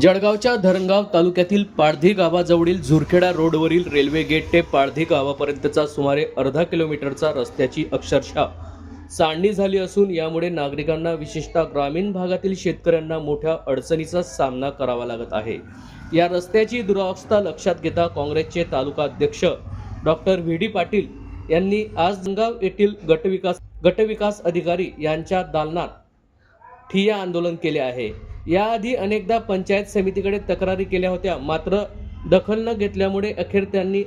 जळगावच्या धरणगाव तालुक्यातील पाळधी गावाजवळील झुरखेडा रोडवरील रेल्वे गेट ते पाळधी गावापर्यंतचा सुमारे अर्धा किलोमीटरचा रस्त्याची अक्षरशः सांडणी झाली असून यामुळे नागरिकांना विशेषतः ग्रामीण भागातील शेतकऱ्यांना मोठ्या अडचणीचा सामना करावा लागत आहे. या रस्त्याची दुरावस्था लक्षात घेता काँग्रेसचे तालुका अध्यक्ष डॉक्टर व्ही. डी. पाटील यांनी आज जंगाव येथील गटविकास गटविकास अधिकारी यांच्या दालनात ठिय्या आंदोलन केले आहे. याआधी अनेकदा पंचायत समितीकडे तक्रारी केल्या होत्या. मात्र दखल न घेतल्यामुळे अखेर त्यांनी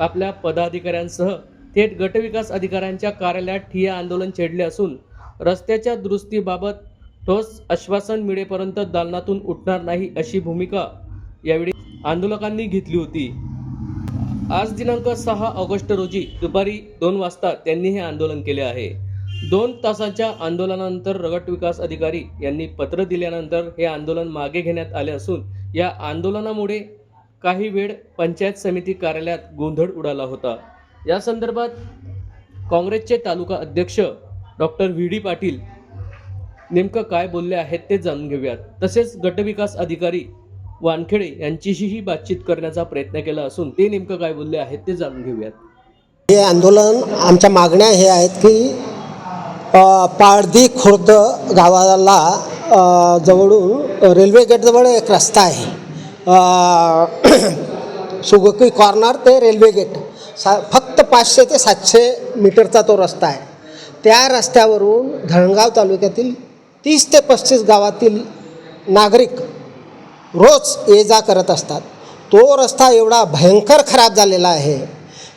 आपल्या पदाधिकाऱ्यांसह थेट गटविकास अधिकाऱ्यांच्या कार्यालयात ठिय्या आंदोलन छेडले असून रस्त्याच्या दुरुस्तीबाबत ठोस आश्वासन मिळेपर्यंत दालनातून उठणार नाही अशी भूमिका यावेळी आंदोलकांनी घेतली होती. आज दिनांक सहा ऑगस्ट रोजी दुपारी दोन वाजता त्यांनी हे आंदोलन केले आहे. दोन तासांच्या आंदोलनानंतर रगट विकास अधिकारी यांनी पत्र दिल्यानंतर हे आंदोलन मागे घेण्यात आले असून या आंदोलनामुळे काही वेळ पंचायत समिती कार्यालयात गोंधळ उडाला होता. या संदर्भात काँग्रेसचे तालुका अध्यक्ष डॉक्टर व्ही डी पाटील नेमकं काय बोलले आहेत ते जाणून घेऊयात. तसेच गटविकास अधिकारी वानखेडे यांच्याशीही बातचीत करण्याचा प्रयत्न केला असून ते नेमकं काय बोलले आहेत ते जाणून घेऊयात. हे आंदोलन आमच्या मागण्या हे आहेत की पाळदी खुर्द गावाला जवळून रेल्वे गेटजवळ एक रस्ता आहे. सुगकी कॉर्नर ते रेल्वे गेट. सा फक्त पाचशे ते सातशे मीटरचा तो रस्ता आहे. त्या रस्त्यावरून धरणगाव तालुक्यातील तीस ते पस्तीस गावातील नागरिक रोज ये जा करत असतात. तो रस्ता एवढा भयंकर खराब झालेला आहे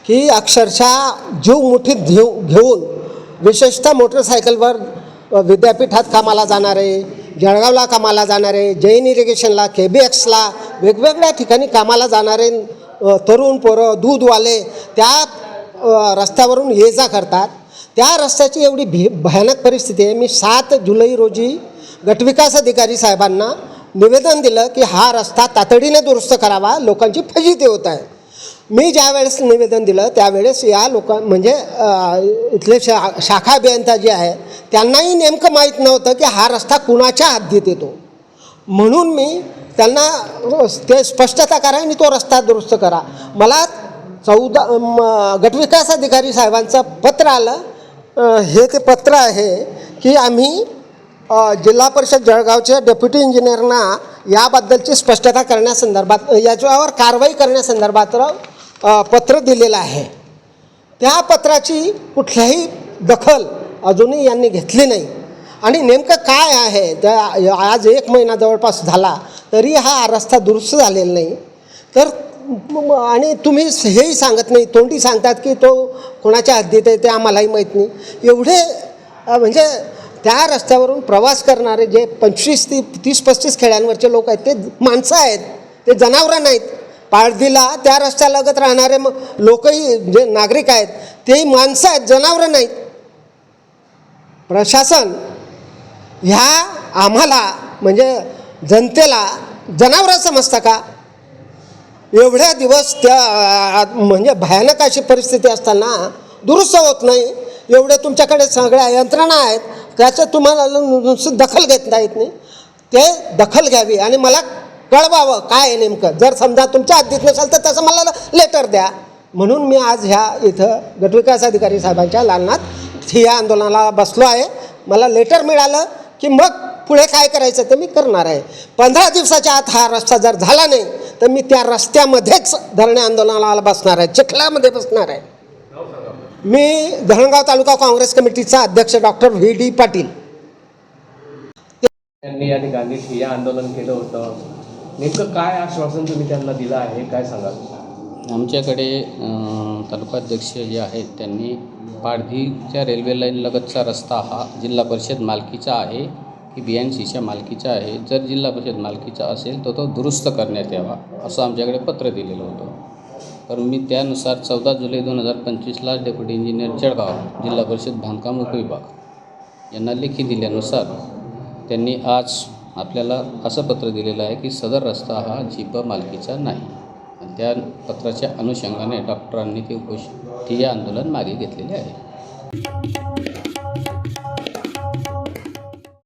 की अक्षरशः जीव मुठीत घेऊ घेऊन विशेषतः मोटरसायकलवर विद्यापीठात कामाला जाणारे जळगावला कामाला जाणारे जैन इरिगेशनला के बी एक्सला वेगवेगळ्या ठिकाणी कामाला जाणारे तरुण पोरं दूधवाले त्या रस्त्यावरून ये जा करतात. त्या रस्त्याची एवढी भी भयानक परिस्थिती आहे. मी सात जुलै रोजी गटविकास अधिकारी साहेबांना निवेदन दिलं की हा रस्ता तातडीने दुरुस्त करावा लोकांची फजिती होत आहे. मी ज्या वेळेस निवेदन दिलं त्यावेळेस या लोक म्हणजे इथले शा शाखा अभियंता जे आहे त्यांनाही नेमकं माहीत नव्हतं की हा रस्ता कुणाच्या हद्दीत येतो. म्हणून मी त्यांना ते स्पष्टता करा आणि तो रस्ता दुरुस्त करा. मला चौदा म, गटविकास अधिकारी साहेबांचं पत्र आलं. हे ते पत्र आहे की आम्ही जिल्हा परिषद जळगावच्या डेप्युटी इंजिनियरना याबद्दलची स्पष्टता करण्यासंदर्भात याच्यावर कारवाई करण्यासंदर्भात पत्र दिलेलं आहे. त्या पत्राची कुठल्याही दखल अजूनही यांनी घेतली नाही. आणि नेमकं काय आहे? त्या आज एक महिना जवळपास झाला तरी हा रस्ता दुरुस्त झालेला नाही. तर आणि तुम्ही हेही सांगत नाही तोंडी सांगतात की तो कोणाच्या हद्दीत आहे ते आम्हालाही माहीत नाही. एवढे म्हणजे त्या रस्त्यावरून प्रवास करणारे जे पंचवीस ती तीस पस्तीस खेड्यांवरचे लोक आहेत ते माणसं आहेत ते जनावरं नाहीत. पाळदीला त्या रस्त्यालगत राहणारे म लोकही जे नागरिक आहेत तेही माणसं आहेत जनावरं नाहीत. प्रशासन ह्या आम्हाला म्हणजे जनतेला जनावरं समजता का? एवढ्या दिवस त्या म्हणजे भयानक अशी परिस्थिती असताना दुरुस्त होत नाही. एवढे तुमच्याकडे सगळ्या यंत्रणा आहेत त्याचं तुम्हाला नुसतं दखल घेता येत नाही. ते दखल घ्यावी. आणि मला कळवावं. काय आहे नेमकं? जर समजा तुमच्या हद्दीत नसेल तर तसं मला लेटर द्या. म्हणून मी आज ह्या इथं गटविकास अधिकारी साहेबांच्या लालनात ठिया आंदोलनाला बसलो आहे. मला लेटर मिळालं की मग पुढे काय करायचं ते मी करणार आहे. पंधरा दिवसाच्या आत हा रस्ता जर झाला नाही तर मी त्या रस्त्यामध्येच धरणे आंदोलनाला बसणार आहे. चिखल्यामध्ये बसणार आहे. मी धरणगाव तालुका काँग्रेस कमिटीचा अध्यक्ष डॉक्टर व्ही डी पाटील. त्यांनी या ठिकाणी ठिय्या आंदोलन केलं होतं. नेमकं काय आश्वासन तुम्ही त्यांना दिलं आहे? काय सांगाल? आमच्याकडे तालुकाध्यक्ष जे आहेत त्यांनी पाडधीच्या रेल्वे लाईनलगतचा रस्ता हा जिल्हा परिषद मालकीचा आहे की बी एन सीच्या मालकीचा आहे. जर जिल्हा परिषद मालकीचा असेल तर तो दुरुस्त करण्यात यावा असं आमच्याकडे पत्र दिलेलं होतं. तर मी त्यानुसार चौदा जुलै दोन हजार पंचवीसला डेप्युटी इंजिनियर जळगाव जिल्हा परिषद बांधकाम उपविभाग यांना लेखी दिल्यानुसार त्यांनी आज आपल्याला असं पत्र दिलेलं आहे की सदर रस्ता हा जीप मालकीचा नाही. त्या पत्राच्या अनुषंगाने डॉक्टरांनी ते उपोष ठिय्या आंदोलन मागे घेतलेले आहे.